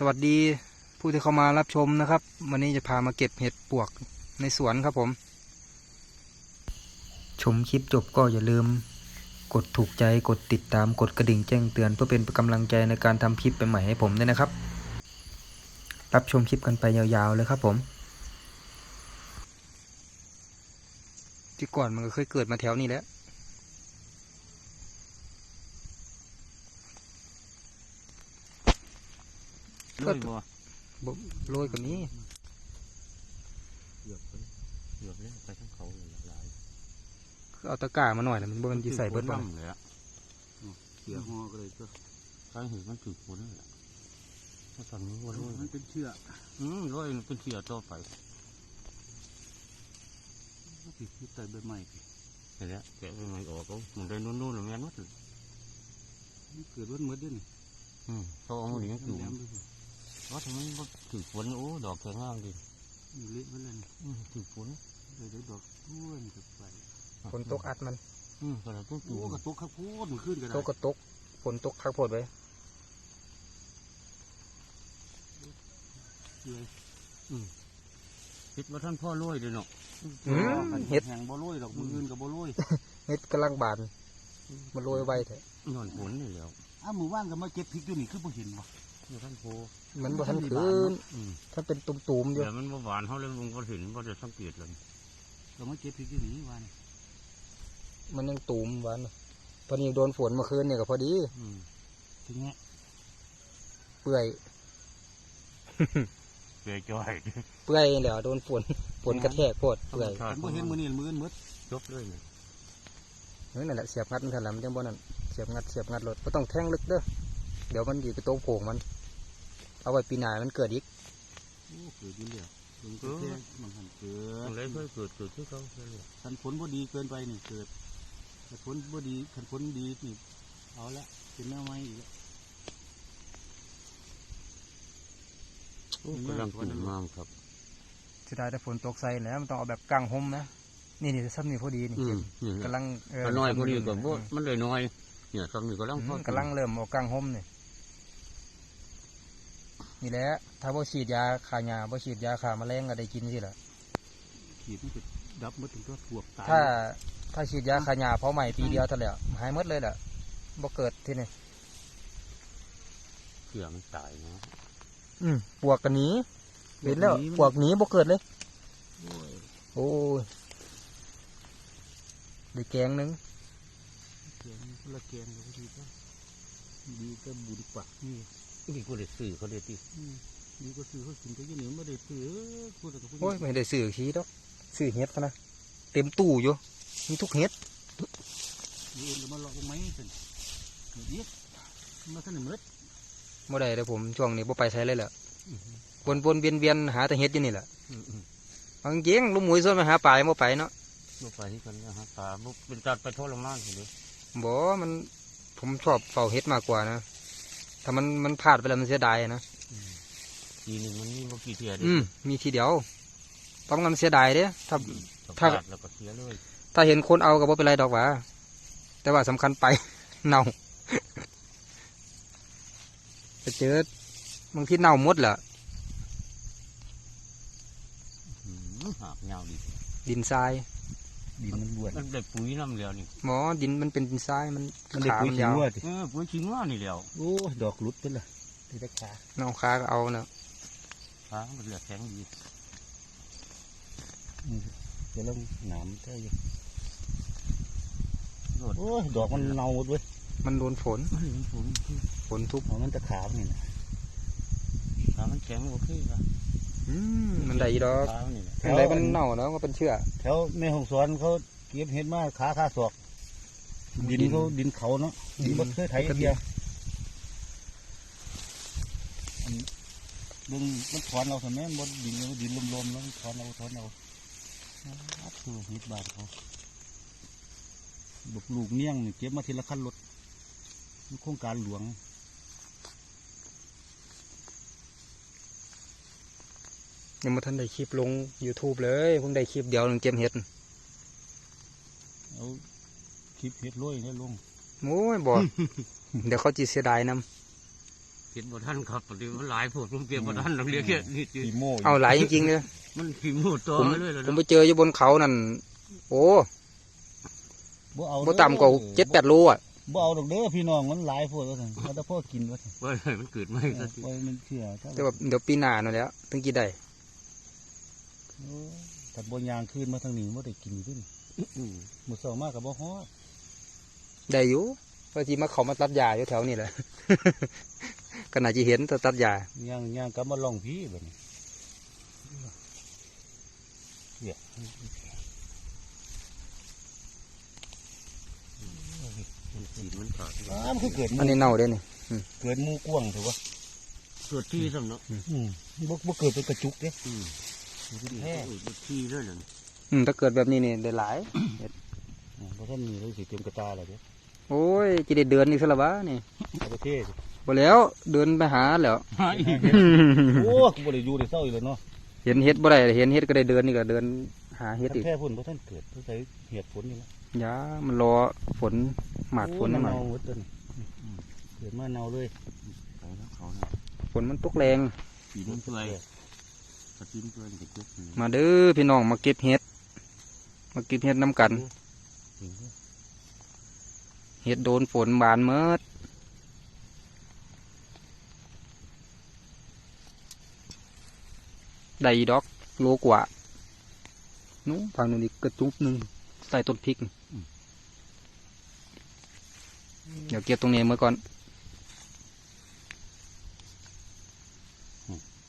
สวัสดีผู้ที่เข้ามารับชมนะครับ วันนี้จะพามาเก็บเห็ดปวกในสวนครับผม ชมคลิปจบก็อย่าลืม กดถูกใจกดติดตามกดกระดิ่งแจ้งเตือน เพื่อเป็นกำลังใจในการทำคลิปใหม่ให้ผมด้วยนะครับ รับชมคลิปกันไปยาวๆเลยครับผมที่ก่อนมันก็เคยเกิดมาแถวนี้แล้ว ลุยบ่บ่โรยกว่านี้เหยียบไปเหยียบเลยไปทั้งเขาเลยหลายคือเอาตะกร้ามาหน่อยนะมันบ่มันจะใส่เบิดบ้าบ้างเลยอะเขี่ยหอก็เลยก็ใช่เห็นมันถือฝนเลยอะถ้าสั่งนี้ว่าลุยมันเป็นเชือกอืมลุยมันเป็นเสียต่อไปติดที่ใต้ใบไม้สิเห็นแล้วแกะมันออกก็มันได้นู่นๆหรือแม่นวัดเลยมันเกิดวันเมื่อเดือนนี่อืมเขาเอาหนีอยู่แหลมๆ เลยสิว่าทำไมมันถือฝนโอ้ดอกแข็งงามดิอยู่เละไปเลยนี่อืมถือฝนเดี๋ยวเดี๋ยวดอกต้วนกับไปฝนตกอัดมัน อืมกระไรต้องโอ้ตัวกระตุกข้าวโพดมันขึ้นกันตกก็ตกฝนตกคักโพดไว้เลยคิดว่าท่านพ่อลุยเลยเนาะอืมเห็ดแหงบ่โรยดอกมืออื่นกับบ่โรยเห็ดกำลังบานมันโรยไว้เถอะนอนฝนนี่แหล้วอ้าวหมู่บ้านก็มาเก็บพริกอยู่นี่คือบ่เห็นบ่ เดี๋ยวท่านโพมันบ่ทันคืนอืมถ้าเป็นตุ่มๆอยู่เดี๋ยวมันบ่หวานเขาเลยลุงก็เห็นว่าจะสังเกตเลยก็มาเก็บพริกอยู่นี่วันมันยังตุ่มหวานพอนี้โดนฝนเมื่อคืนเนี่ยก็พอดีอืมถึงเงี้ยเปื่อยเกยจ้อยเปื่อยแหล้วโดนฝนฝนกระแทกโพดเปื่อยผมบ่เห็นมื้อนี้มื้ออื่นหมดจบเลยเนี่ยเฮ้ยนั่นแหละเสียบงัดมันทันหลังมันจังบ่นั่นเสียบงัดเสียบงัดรถบ่ต้องแทงลึกเด้อเดี๋ยวมันดีไปโตงโผงมัน เอาไว้ปีหน้ามันเกิดอีกโอ้เกิดอยู่แล้วเพิ่งก็แค่มันหันเกิมันเลยดเพิ่งเกิดเกิดที่เขาเลยคันฝนบ่ดีเกินไปนี่เกิดคันฝนบ่ดีคันฝนดีนี่เอาละเป็นแนวไม้อีกแล้วกำลังปลูกงามครับจะได้แต่ฝนตกใส่แล้วมันต้องเอาแบบกลางห่มนะนี่นี่ซ้ำนี่พอดีนี่อืเก็มบนี่กำลังเออก็น้อยพอดีซ้ำกับนี่บ่มันเลยน้อยเนี่ยซ้ำนี่กำลังอืมกำลังเริ่มออกกลางห่มนี่ นี่แหละถ้าบ่ฉีดยาฆ่าหญ้าบ่ฉีดยาฆ่าแมลงก็ได้กินสิล่ะขีดมันจะดับหมดถึงก็ถวกตายถ้าถ้าฉีดยาฆ่าหญ้าเพราะใหม่ปีเดียวเท่านั้นแหละหายหมดเลยแหละบ่เกิดที่นี่เขื่อมันตายนะอืมปวกกันหนีเห็นแล้วปวกหนีบ่เกิดเลยโอ้ยโอ้ยได้แกงหนึงเกียงคนละเกียงเลยดีก็ดีก็บุญปักนี่ นี่กูได้ซื้อเขาได้ติอืมดีก็ซื้อเขากินไปยังเหนียวไม่ได้ซื้อพูดแต่กับโอ้ยไม่ได้ซื้อขี้ดอกซื้อเห็ดพะนะเต็มตู้อยู่มีทุกเห็ดดีเอ็นก็มาหลอกไหมสิเดี๋ยวมาท่านเหมือดบ่ได้เลยผมช่วงนี้บ่ไปใช้เลยแหละวนวนๆเวียนเวียนๆหาแต่เห็ดอยู่นี่แหละอืมอืมบางเจ๊งลุงหมวยส่วนมาหาปลายังบ่ไปเนาะบ่ไปที่กันนะฮะตาบ่เป็นจัดไปทรมานสิเลยบ่มันผมชอบเฝ้าเห็ดมากกว่านะ ถ้ามันมันพลาดไปแล้วมันเสียดายนะปีหนึงมันมีบ่กี่เที่ยเด้อืมมีทีเดียวต้องมันเสียดายเด้ถ้า ถ้าถ้าแล้วก็เสียเลยถ้าเห็นคนเอาก็บ่เป็นไรดอกหว่าแต่ว่าสำคัญไป เน่าไปเจอบางที่เน่าหมดแหละอืมหากยาวดีดินทราย ดินมันบวชมันได้ปุ๋ยน้ำแล้วนี่หมอดินมันเป็นดินทรายมันมันได้ขาปุ๋ยมันขี้ยาววัวดิเออปุ๋ยขี้งัวนี่แล้วโอ้ยดอกหลุดไปละที่ตะขาน้องค้าก็เอาเนาะฟ้ามันเหลือแข็งดีเดี๋ยวเราหนามแท้ยังโลดโอ้ยดอกมันเน่าหมดเว้ยมันโดนฝนมันเป็นฝนฝนทุบเอามันตะขาบนี่นะถ้ามันแข็งโอเคละอื มมันได้อีดอกฟ้านี่แหละอันใดมันเน่าเนาะก็เป็นเชื่อแถวแม่ห้องสอนเขาเก็บเห็ดมาขาขาศอกดินเขาดินเขาเนาะดินบ่เคยไถเดียวอันเบิ่งมันถอนเอาสมัยบนดินเอาดินลมๆแล้วมันถอนเอาถอนเอาอัดคือเห็ดบาทเขาบกลูกเมี่ยงนี่เก็บมาทีละขั้นรถมันโครงการหลวง ยังมาทันได้คลิปลง YouTube เลยเพิ่งได้คลิปเดียวหนึงเก็บเห็ดเอาคลิปเห็ดโรยให้ลงโอ้ยบ่เดี๋ยวเขาจีเสียดายนเห็นบ่ทันครับปฏิมันหลายโพดผมเก็บบ่ทันต้องเรียกแค่นิดเดียวปีโม่เอาหลายจริงๆเลยมันขี้มูดต่อผมไปเลยแล้วผมเนาะไปเจออยู่บนเขานั่นโอ้บ่เอาบ่ต่ำกว่าเจ็ดแปดโลอะบ่เอาดอกเด้อพี่น้องมันหลายโพดว่าซั่นเอาแต่พ่อกินว่าซั่นว่าให้มันเกิดไม่เอสัอกทีปล่อยมันเชื่อถ้าแต่ว่าเดี๋ยวปีหน้านั่นแหล้วถึงกี่ได้โอ้ย ถ้าบ่ยางคืนมาทางนี้บ่ได้กินขึ้นอืมมื้อเช้ามาก็บ่ฮอดได้อยู่เพราะที่มาเขามาตัดหญ้าอยู่แถวนี้แหละก็น่าจะเห็นแต่ตัดหญ้าย่างย่างกลับมาลองพี่บัดนี้เนี่ยสีมันขาดอ้าวมันคือเกิดหอันนี้เน่าเด้นี่เกิดหมู่กว้างถูกป่ะเกิดที่ซ้ำเนาะอืมบ่บ่เกิดเป็นกระจุกเด้อื มแท้เกิดที่เลยเหรออืมถ้าเกิดแบบนี้นี่ได้หลายอืมเพราะท่านมีเลยสิเต็มกระตาเลยเด้โอ้ยจะได้เดินนี่ซะละวะนี่เอาไปเทศบ่แล้วเดินไปหาแล้วโอ้กูบ่ได้อยู่ได้เศร้าอีกแล้วเนาะเห็นเฮ็ดบ่ได้เห็นเฮ็ดก็ได้เดินนี่ก็เดินหาเฮ็ดอีกแค่พุ่นเพราะท่านเกิดเพื่อใช้เหตุผลนี่ละยามันรอฝนหมาดฝนโอ้หน่อยเนาหมดต้นเกิดมาเนาเลยเขาแล้วเขาแล้วฝนมันตกแรงสีมันช่วย มาเด้อพี่น้องมาเก็บเห็ด มาเก็บเห็ดน้ำกันจริงเด้อเห็ดโดนฝนบานเมิดได้ดอกโลกว่านู้นทางนู้นอีกกระจุกหนึ่งใต้ต้นพริก เดี๋ยวเก็บตรงนี้เมื่อก่อน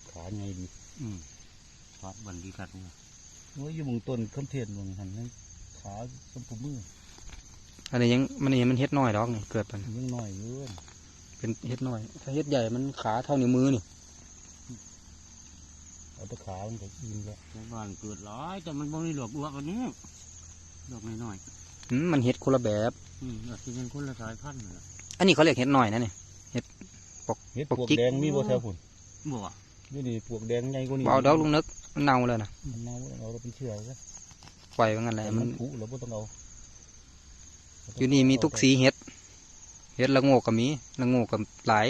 ขาไงดี อืม ขาดบันดีขัดเนี่ยโอ้ยอยู่เบงต้นคำเทศเบงหันนั่นขาสมปูมืออันนี้ยังมันนี่มันเห็ดน้อยดอกนี่เกิดมันยังน้อยอยู่เป็นเห็ดน้อย ถ้าเห็ดใหญ่มันขาเท่านิ้วมือนี่เอาแตะขามันก็ยินแล้วในบ้านเกิดหลายแต่มันบ่มีหลอกลวกอันนี้หลอกน้อยอืมมันเห็ดคนละแบบๆอืมอยากกินเป็นคนละสายพันธุ์น่ะอันนี้เขาเรียกเห็ดน้อยนะนี่เฮ็ดปปกวกจิกแดงมีบ่แถวพุ่นบ่ อยู่นี่ปวกแดงใหญ่กว่านี้บ่เอาดอกลุงนึกมันเน่าเลยนะมันเน่าเอาเราเป็นเชื้อซะปล่อยไว้งั้นแหละมัมันนผุแล้วบ่ต้องเอาอยู่นี่มีทุกสีเห็ด เห็ดละโงกก็มีละโงกก็หลาย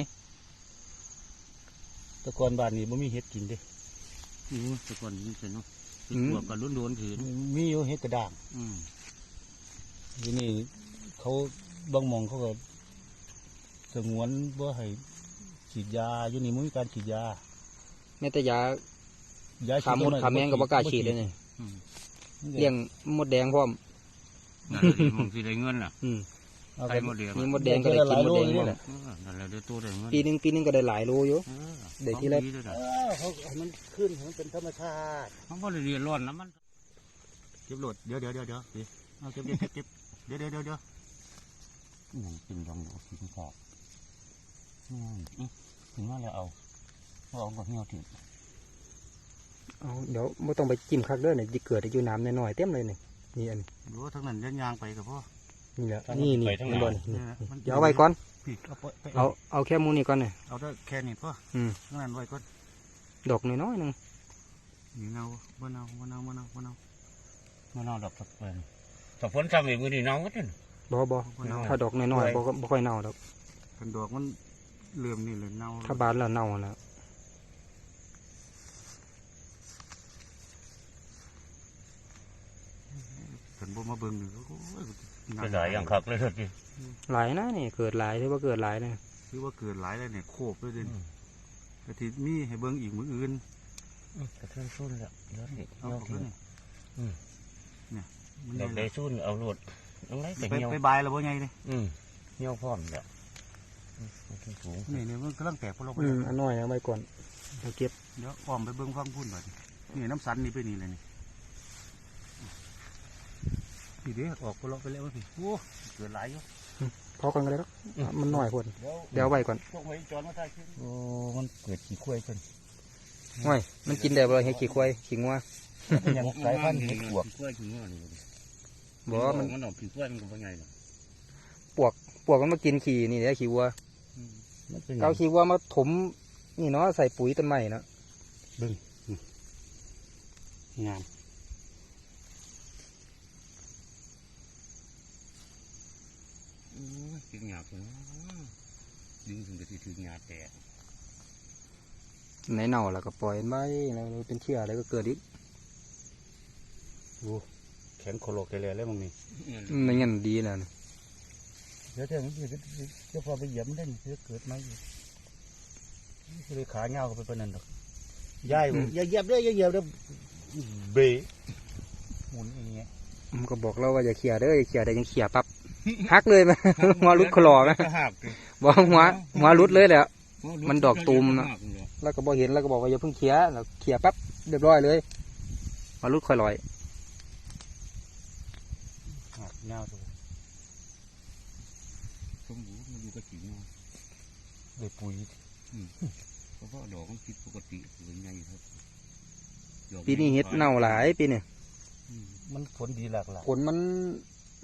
แต่ก่อนบ้านนี้บ่มีเฮ็ดกินเด้อืมแต่ก่อนนี่เป็นเนาะเป็นพวกกันล้วนๆถือมีอยู่เฮ็ดกระด้างอืมอยู่นี่เขาบางหมองเขาก็สงวนบ่ให้ฉีดยาอยู่นี่มันมีการฉีดยา แม้แต่ยายาขาหมดขาแมงกับปากกล้าฉีดเลยนี่อืมเลี้ยงมดแดงพร้อมนั่นแหละที่มองสิได้เงินล่ะอืมเอาไข่ไปมดแดงมีมดแดงก็ได้กินมดแดงพร้อมหลายโลเลยเออนั่นแหละได้ตัวได้เงินปีหนึงปีหนึงก็ได้หลายโลอยู่ เออได้ที่ละ ของด้วยนะเออเขาให้มันขึ้นให้มันเป็นธรรมชาติเขาบ่ได้เรียนร้อนนะมันเก็บโหลดเดี๋ยวเดี๋ยวเดี๋ยวเดี๋ยวสิเอาเก็บเก็บเก็บเก็บเดี๋ยวเดี๋ยวเดี๋ยวเดี๋ยวอืมกินรองเอากินข้าวอืมอืมถึงมาแล้วเอา เอาเอาก็เหี่ยวถึงเอาเดี๋ยวไม่ต้องไปจิ้มคักเด้อเนี่ยจะเกิดอยู่น้ำน้อยๆเต็มเลยนี่นี่อันดูว่าทั้งนั้นยันยางไปกับพ่อนี่แหละทางนี่ไปนี่ทางนี่ไหนบนนี่เนี่ยมันเดี๋ยวเอาไว้ก่อนพี่เอาไปไปเอาเอาแค่มูนี่ก่อนเนี่ยเอาได้แค่นี้พ่ออืมทั้งนั้นไว้ก่อนดอกน้อยๆหนึงนี่เนาบ่เนาบ่เนาบ่เนาบ่เนาบ่เนาดอกสักเป็นถ้าฝนซ้ำอีกมือนี่เนาก็ได้บ่บ่บ่เน่าถ้าดอกน้อยๆบ่ก็บ่ค่อยเน่าดอกเป็นดอกมันเหลื่อมนี่เลยเน่าถ้าบานแล้วเน่าแล้ว นบ่มาเบิ่งนี่โอ้ยเป็นหลายอย่างคักเลยเถิดดิหลายนะนี่เกิดหลายที่ว่าเกิดหลายนะคือว่าเกิดหลายแล้วเนี่ยโคบเลยเด่นกะทิมีให้เบิ่งอีกมืออื่นกระเทือนซุ่นแล้วเดี๋ยวสิเอาเหี่ยวเข้าถึไปงนี่เนี่ยมันดอกใหได้ญ่ซุ่นเอาโลดน้องไรไปแต่เหี่ยวไปบายแล้วบ่ใหญ่เลยอืมเหี่ยวพร้อมแล้วอืมมันขึ้นสูงนี่เนี่ยมันกำลังแตกพอเราไปอืมอันน้อยเอาไว้ก่อนเดี๋ยวเก็บเดี๋ยวอ้อมไปเบิ่งฟังพุ่นบัดนี้นี่น้ำสันนี่ไปนี่เลยนี่ พี่เด้ออกพอเราไปแล้วพี่โอ้เกิดหลายอยู่พอกันก็ได้หรอกมันน้อยคนเดี๋ยวเอาไว้ก่อนพวกไว้จอนมาถ่ายคลิปโอ้มันเกิดขี้คุ้ยเพิ่นห้อยมันกินได้บ่เห็ดขี้ควายขี้งัวเป็นอย่างสายพันธุ์เห็ดปวกกล้วยขี้งัวนี่บ่มันมันออกขี้กล้วยมันก็บ่ใหญ่หรอกปวกมันมากินขี้นี่แหละขี้วัวมันเป็นหยัเอางขี้วัวมาถมนี่เนาะใส่ปุ๋ยต้นไม้เนาะงาม โอ้ยเก็บหยาบเลยดึงถึงจะถึงหยาแตกไหนเน่าแล้วก็ปล่อยมันไว้แล้วเป็นเชื้ออะไรก็เกิดอีกแข็งโคโลกเลยเลยมึงนี่ไม่งั้นดีนะเดี๋ยวเดี๋ยวเดี๋ยวเดี๋ยวพอไปเหยียบมันได้เดี๋ยวเกิดไหมเลยขาเงาเข้าไปปานนั้นดอกยายบอกอย่าเหยียบเด้ออย่าเหยียบเด้อเบะหมุนอย่างเงี้ยมันก็บอกเราว่าอย่าเขี่ยเด้ออย่าเขี่ยได้ยังเขี่ยปั๊บ ฮักเลยไหมหัวรุดคลอไหมหักบอกหัวหัวรุดเลยแหละมันดอกตูมนะแล้วก็บอกเห็นแล้วก็บอกว่าอย่าเพิ่งเขี่ยแล้วเขี่ยปั๊บเรียบร้อยเลยหัวรุดค่อยลอยหักเงาตัวสมบูรณ์มันอยู่กับจิ๋วเลยปุ๋ยเพราะว่าดอกมันผิดปกติสวยงามครับดอกปีนี้เห็ดเน่าหลายปีนี้อืมมันผลดีหลากหลายผลมัน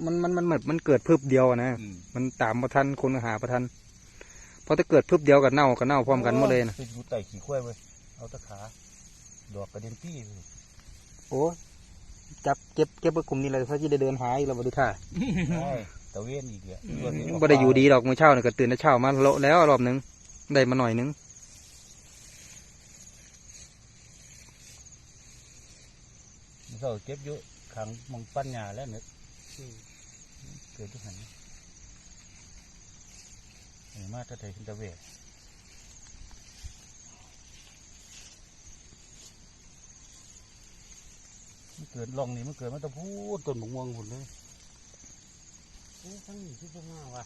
มันมันมันเหมือนมันเกิดพึบเดียวอะนะอืมมันตามประทันคนก็หาประทันพอถ้าเกิดพึบเดียวกับเน่ากับเน่าพร้อมกันหมดเลยนะไปดูไต่ขี้ข้วยเว้ยเอาตะขาดอกกระเด็นปี้เลยโอ้จับเก็บเก็บไว้กลุ่มนี้เลยเพราะที่ได้เดินหาอีกแล้วบ่ดูท่าใช่ตะเวนอีกอะบ่ได้อยู่ดีดอกมื้อเช้านี่ก็ตื่นแต่เช้ามาโละแล้วรอบหนึงได้มาหน่อยหนึงเขาเก็บอยู่ขังมองปั้นหญ้าแล้วเนี่ย เกิดที่หันเห็นมาถ้าไทยขึ้นตะเวนมันเกิดลองนี่มันเกิดมันตะพูดต้นมะม่วงหุ่นเลยทั้งนี้ที่จะมาว่ะ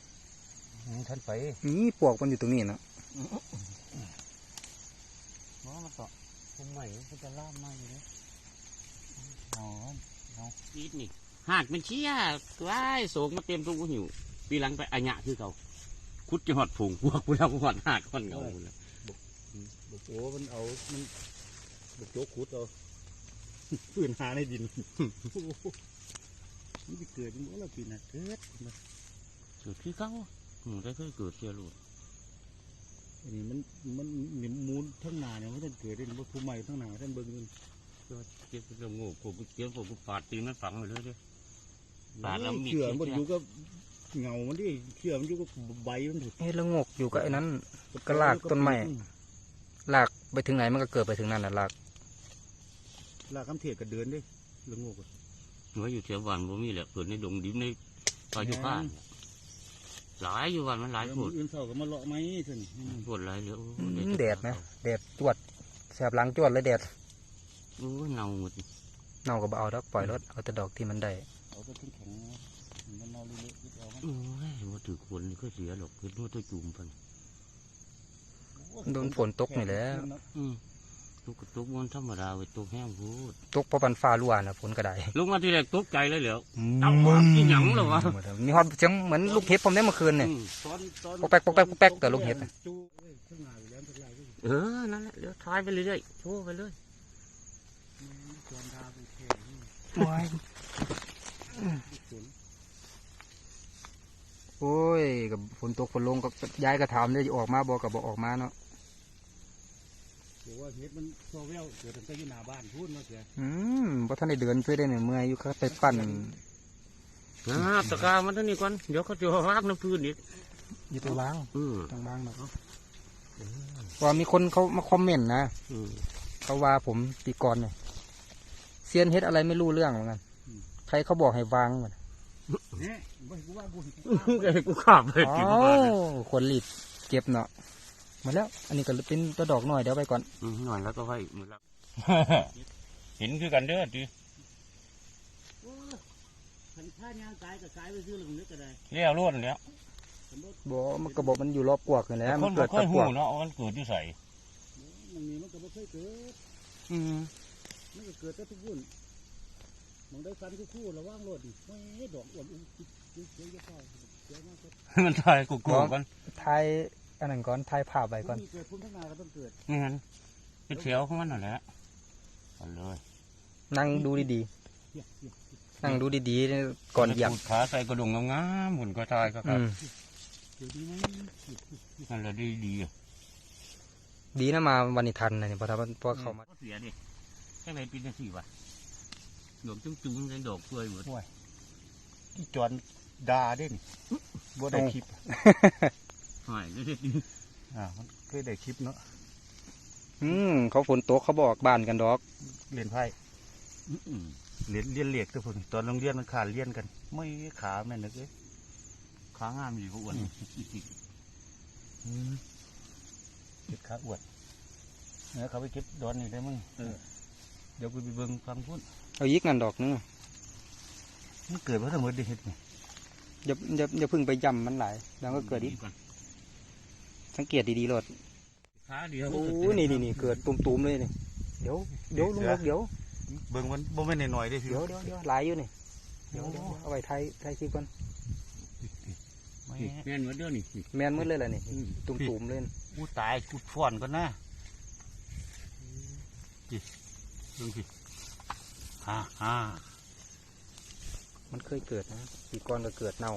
อืมท่านไปนี่ปวกมันอยู่ตรงนี้นะเพราะมันก็ผมใหม่มันจะล่ามมาอยู่เลยอ๋อปีดนี่ หาดมันเชี่ยตัวไอ้โศกมาเต็มทุกหิวปีหลังไปอัญญะคือเขาคุดจะหอดผงพวกกูแล้วหอดหาดคนเงาเลยบอกโอ้มันเอามันบอกโจกขุดเอาปืนหาในดินมันจะเกิดมันแล้วปีน่ะเกิดมาเกิดคือเขาอืมได้เคยเกิดเสียลูกอันนี้มันมันหนิมมูลทั้งหนาเนี่ยมันจะเกิดได้ว่าผู้ใหม่ทั้งหนาท่านเบิ่งมันก็เก็บเรื่องโง่ผมก็เก็บผมก็ปาดตีนมันฝังไปเลยเด้ ปาดแล้วมีดเชื่อเชื่อมันอยู่กับเงามันดิเชื่อมันอยู่กับใบมันถูกเฮ็ดละงกอยู่กับไอ้นั้นก็ลากต้นไม้ลากไปถึงไหนมันก็เกิดไปถึงนั่นแหละลากลากคำเทียดก็เดินเด้ละโงกอะไว้อยู่แถวบ้านบ่มีแหละเกิดในดงดิบในป่าอยู่ข้างหลายอยู่บ้านมันหลายแล้วโพมื้ดออื่นเศร้าก็มาเลาะไหมสินี่โพดหลายเหลือโอ้อืยมแดดนะแดดจวดแสบหลังจวดเลยแดดโอ้ยเน่าหมดเน่าก็บ่เอาดอกปล่อยรถเอาแต่ดอกที่มันได้ เอาไปขึ้นแข็งนะมันเอาเละๆยึดเอามันโอ้ยมาถือคนนี่ก็เสียหรอกคือว่าตัวจุ่มไปโดนฝนตกนี่แหละอืมตุกตุกมันธรรมดาไว้ตุกแห้งพูดตกเพราะปันฟ้ารั่วนะฝนก็ได้ลงมาทีแรกตกใจเลยเหรอเอาออกที่หยังเหรอวะมีฮอตเสียงเหมือนลูกเห็บผมได้เมื่อคืนเนี่ยอืมตอนตอนปอกแป๊กปอกแป๊กปอกแป๊กแต่ลูกเห็บน่ะจู้เอ้ยข้างหน้าอยู่แล้วทั้งหลายก็อยู่เออนั่นแหละเดี๋ยวทายไปเรื่อยๆโชว์ไปเลยชวน ดาวไปแข่งนี่ฝนโอ้ยกับฝนตกฝนลงก็ย้ายกระถามเลยออกมาบอกกับบอกออกมาเนาะบอกว่าเฮ็ดมันโซเวลเกิดตั้งแต่อยู่หน้าบ้านพูดมาเสียอืมเพราะท่านได้เดินช่วยได้เนี่ยเมื่อยอยู่ครับไปปั่นนะตะกร้ามันเท่านี้ก่อนเดี๋ยวเขาจะรากน้ำพื้นอีกอยู่ตัววางอืมต้องวางเนาะว่ามีคนเขามาคอมเมนต์นะอืมเขาว่าผมปีก่อนเนี่ยเซียนเฮ็ดอะไรไม่รู้เรื่องเหมือนกัน ใครเขาบอกให้วางมันเนี่ยบ่ให้กูว่ากูให้กูแกกูขับไปอ๋อกินบ้านคนรีบเก็บเนาะหมาแล้ว อันนี้ก็เป็นตัวดอกหน่อยเดี๋ยวไปก่อนอืมหน่อยแล้วก็ให้หมดแล้วเห็นคือกันเด้อจีขันผ้ายางกายกับกายไปซื้อหลุมนึกก็ได้เลี้ยวล้วนแล้วบอกมันก็บอกมันอยู่รอบกวกนี่แหละคมันนบ่เกิดเคตะยกหูวกเนาะมันเกิดที่ใส่มันนี่มันก็บ่เคยเกิดอืมมันก็เกิดแต่ทุกวุ่น มองได้ฟันคู่ๆระว่างรถนี่ไม่ดอกอ้วนอุ้มเสียเสียเยอะเท่าเสียมากก็มันทายกูกลัวกันทายอันนั้นก่อนทายภาพไว้ก่อนเกิดพุ่นทั้งนาก็ต้องเกิดนี่งั้นเป็นเสียวของมันหนั่นแหละเอาเลย นั่งดูดีๆ นั่งดูดีๆ ก่อนเหยียบขาใส่กระดงงามๆหุ่นก็ทายก็ครับมเดี๋ยวนี้ไหมนั่นแหละดีดีดีนะมาวันนี้ทันนะเนี่ยเพราะถ้าเพราะเขามาเสียดิจังไรปีนสี่วะ ดอกจุ้งจุ้งๆในดอกเปื่อยหมดที่จอนดาเด้นี่บ่ได้คลิปหายเลยดิอ่ามันเคยได้คลิปเนาะอืมเขาฝนตกเขาบอกบ้านกันดอกเรียนไพ่เรียนเรียนเหล็กทุกคนตอนโรงเรียนมันขาดเรียนกัน ไม่ขาแม่นนึกเอ้ยขางามอยู่ก็อ้วนอืมเก็บขาอวดเนี่ยเขาไปเก็บดอนนี่ได้มึงเดี๋ยวกูไปเบิ่งฟังพุ่น เอายิกนั่นดอกนึงมันเกิดเพราะทั้งหมดได้เห็ดไงอย่าอย่าอย่าเพึ่งไปย่ำมันหลายแล้วก็เกิดอีกสังเกตดีๆโลดขาเดียวโอ้นี่นี่นี่เกิดตุ่มๆเลยนี่เดี๋ยวเดี๋ยวลุงบอกเดี๋ยวเบิ่งมันบ่แม่นหน่อยๆได้พี่เดี๋ยวเดี๋ยวเดี๋ยวหลายอยู่นี่เดี๋ยวเดี๋ยวเอาไว้ไทยไทยคลิปก่อนแม่นหมดเด้อนี่แมนมืดเลยล่ะนี่ตุ่มๆเลยกูตายกูฟ้อนก่อนนะจิเบิ่งสิ ฮ่าฮ่ามันเคยเกิดนะปีก่อนก็เกิดเน่า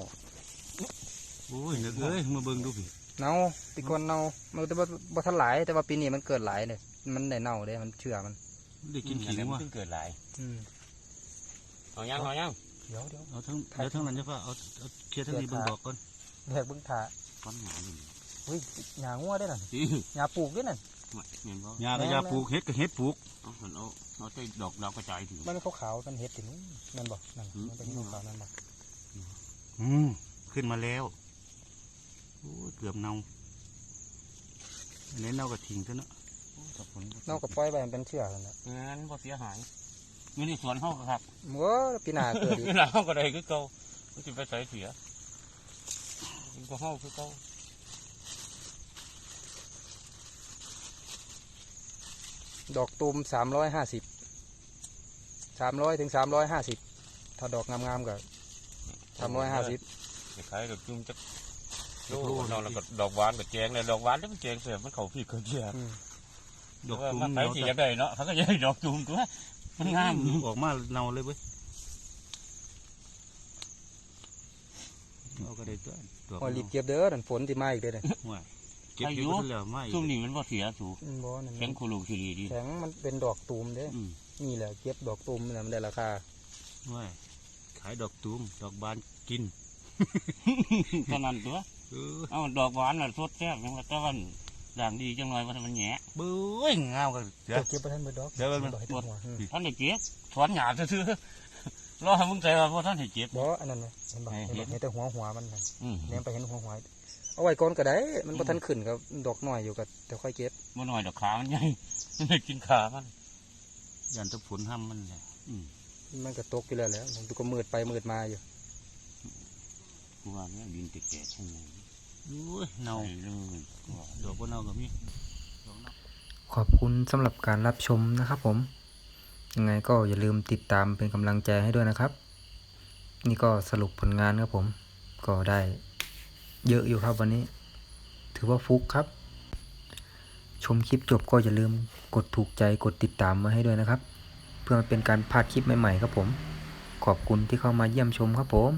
โอ้ยนึกเอ้ยมาเบิ่งดูพี่เน่าปีก่อนเน่ามันแต่ว่าบ่ทันหลาย แต่ว่าปีนี้มันเกิดหลายเลยมันได้เน่าเลยมันเชื่อมันได้กินขิงวะเกิดหลายอืมเอายังเอายังเดี๋ยวเดี๋ยวเอาทั้งเดี๋ยวทั้งนั้นจะป่ะเอาเอาเคลียร์ทั้งนี้เบิ่งบอกก่อนแหกเบิ้งถาฟันหนาอยู่อุ้ยหญ้างัวได้น่ะนี่หญ้าปลูกด้วยน่ะ แม่นบ่ยาก็ยาปลูกเฮ็ดก็เฮ็ดปลูกเอาหันเอาเอาใส่ดอกดาวกระจายถึงมันขาวๆมันเห็ดถึงนั่นบ่นั่นอืมมันเป็นขาวๆนั่นบ่อืมขึ้นมาแล้วโอ้ยเกือบเน่าอันนี้เน่าก็ทิ้งซะเนาะกับผลเน่ากับปล่อยไปมันเป็นเชื้อนั่นแหละงั้นบ่เสียหายอยู่ในสวนเฮาครับมัวปีหน้าเกิดอีกเวลาเฮาก็ได้คือเก่ามันสิไปใส่เสียมันก็เฮาคือเก่า ดอกตูมสามร้อยห้าสิบสามร้อยถึงสามร้อยห้าสิบถ้าดอกงามๆก็สามร้อยห้าสิบคล้ายๆดอกจุ่มจักโลเนาะแล้วก็ดอกหวานก็แจงเลยดอกหวานนี่มันแจงเสียมันเข้าพี่เขาเจียดอกว่าตุ้มมันไปเนาะสิอยากได้เนาะเขาก็อยากได้ดอกจุ่มตัวมันงามออกมาเน่าเลยเว้ยเอาก็ได้ตัวดอกโอ้ยรีบเก็บเด้อนั่นฝนที่มาอีกเด้อเนี่ย ห่วยเก็บอยู่ก็แล้วไม่ซุ่มนี่มันบ่เสียสูอืมบ่นั่นแข็งคูลูกสิดีดีแข็งมันเป็นดอกตูมเด้ออืมนี่แหละเก็บดอกตูมนี่แหละมันได้ราคา ว่าขายดอกตูมดอกบานกินเท่านั้นตัวเออเอาดอกหวานน่ะสดแซ่บจังว่าแต่ว่าด่างดีจังหน่อยว่ามันแหะเบ้ยงามกันเดี๋ยว เก็บไปท่านเบิดดอกเดี๋ยวมันดอกให้ถึงหัวอืมท่านได้เก็บถอนหญ้าซื่อๆรอให้มึงใจว่าบ่ท่านได้เก็บ บ่อันนั้นน่ะเห็นบ่ให้เห็นเห็บ่นเห็นแต่หัวหัวมันน่ะอืมแนมไปเห็นหัวหัว เอาไว้ก่อนก็ได้ มันบ่ทันขึ้นกับดอกน้อยอยู่ก็เดี๋ยวค่อยเก็บบ่น้อยดอกขามันใหญ่มันได้กินขามันยันตะผลห้ำมันแหละมันก็ตกอยู่แล้วแหล้วมันก็มืดไปมืดมาอยู่กูว่าเนี่ยดินแตกๆข้างในโอ้ยเน่าใส่เลยว่าดอกก็เน่ากับมีขอบคุณสำหรับการรับชมนะครับผม ยังไงก็อย่าลืมติดตามเป็นกำลังใจให้ด้วยนะครับ นี่ก็สรุปผลงานครับผม ก็ได้ เยอะอยู่ครับวันนี้ ถือว่าฟุกครับ ชมคลิปจบก็อย่าลืมกดถูกใจกดติดตามมาให้ด้วยนะครับ เพื่อเป็นการพลาดคลิปใหม่ๆครับผม ขอบคุณที่เข้ามาเยี่ยมชมครับผม